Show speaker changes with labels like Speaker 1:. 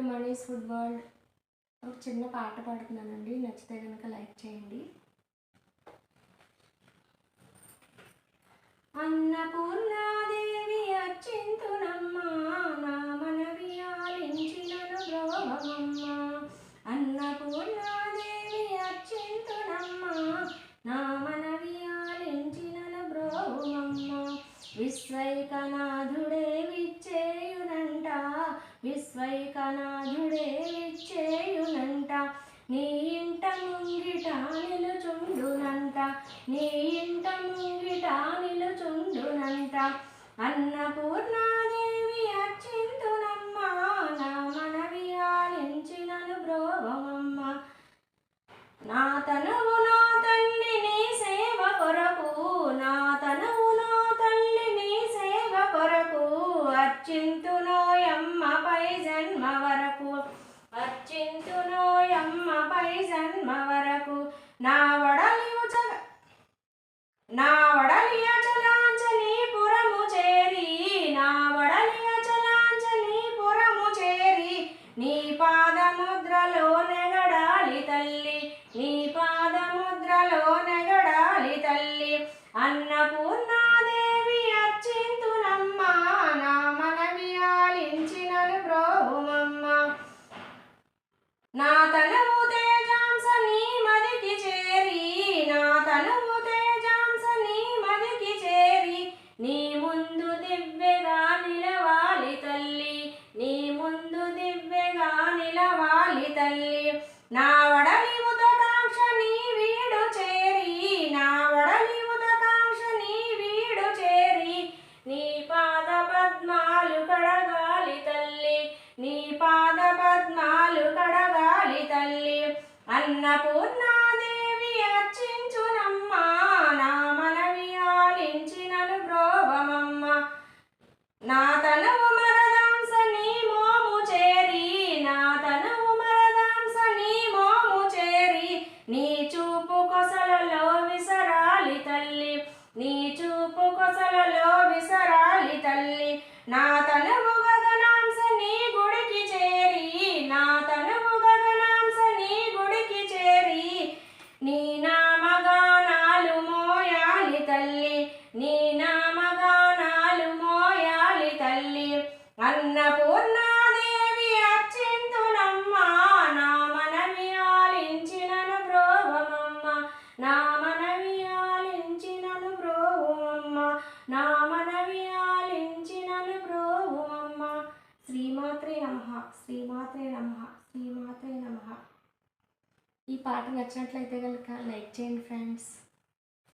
Speaker 1: To మనీస్ food world ఒక చిన్న పాట పాడుతున్నానండి. నచ్చితే కనుక లైక్ చేయండి. అన్నపూర్ణాదేవి అచ్చింతునమ్మా నా మనవి ఆలించినను బ్రోవమమ్మ అన్నపూర్ణాదేవి అచ్చింతునమ్మా నా మనవి ఆలించినను బ్రోవమమ్మ విశ్వైకనాథుడే ముంగిట నిలుచుండునంట. నీ ఇంట ముంగిట అన్నపూర్ణాదేవి అచ్చింతునమ్మా నా మనవి ఆలించినను బ్రోవమమ్మ. నా తనువు నా తల్లి నీ సేవ కొరకు నా తనువు నా తల్లి నీ సేవ కొరకు అర్చింతునోయమ్మ పై జన్మ వరకు. అర్చింతునోయమ్మ పై జన్మ వరకు నా వడలి ఉచల నా వడలి అచలాంచలి పురము చేరి నా వడలి అచలాంచలి పురము చేరి నీ పాదముద్రలో నెగడాలి తల్లి నీ పాదముద్రలో నెగడాలి తల్లి అన్న నిలవాలి తల్లి నా వడలి ఉదకాంక్ష నీ వీడు చేరి నా వడలి ఉదకాంక్ష నీ వీడు చేరి నీ పాద పద్మాలు కడగాలి తల్లి నీ పాద పద్మాలు కడగాలి తల్లి అన్నపూర్ణ చూపు కొసలలో విసరాలి తల్లి. నీ చూపు కొసలలో విసరాలి పాట నచ్చినట్లయితే కనుక లైక్ చేయండి ఫ్రెండ్స్.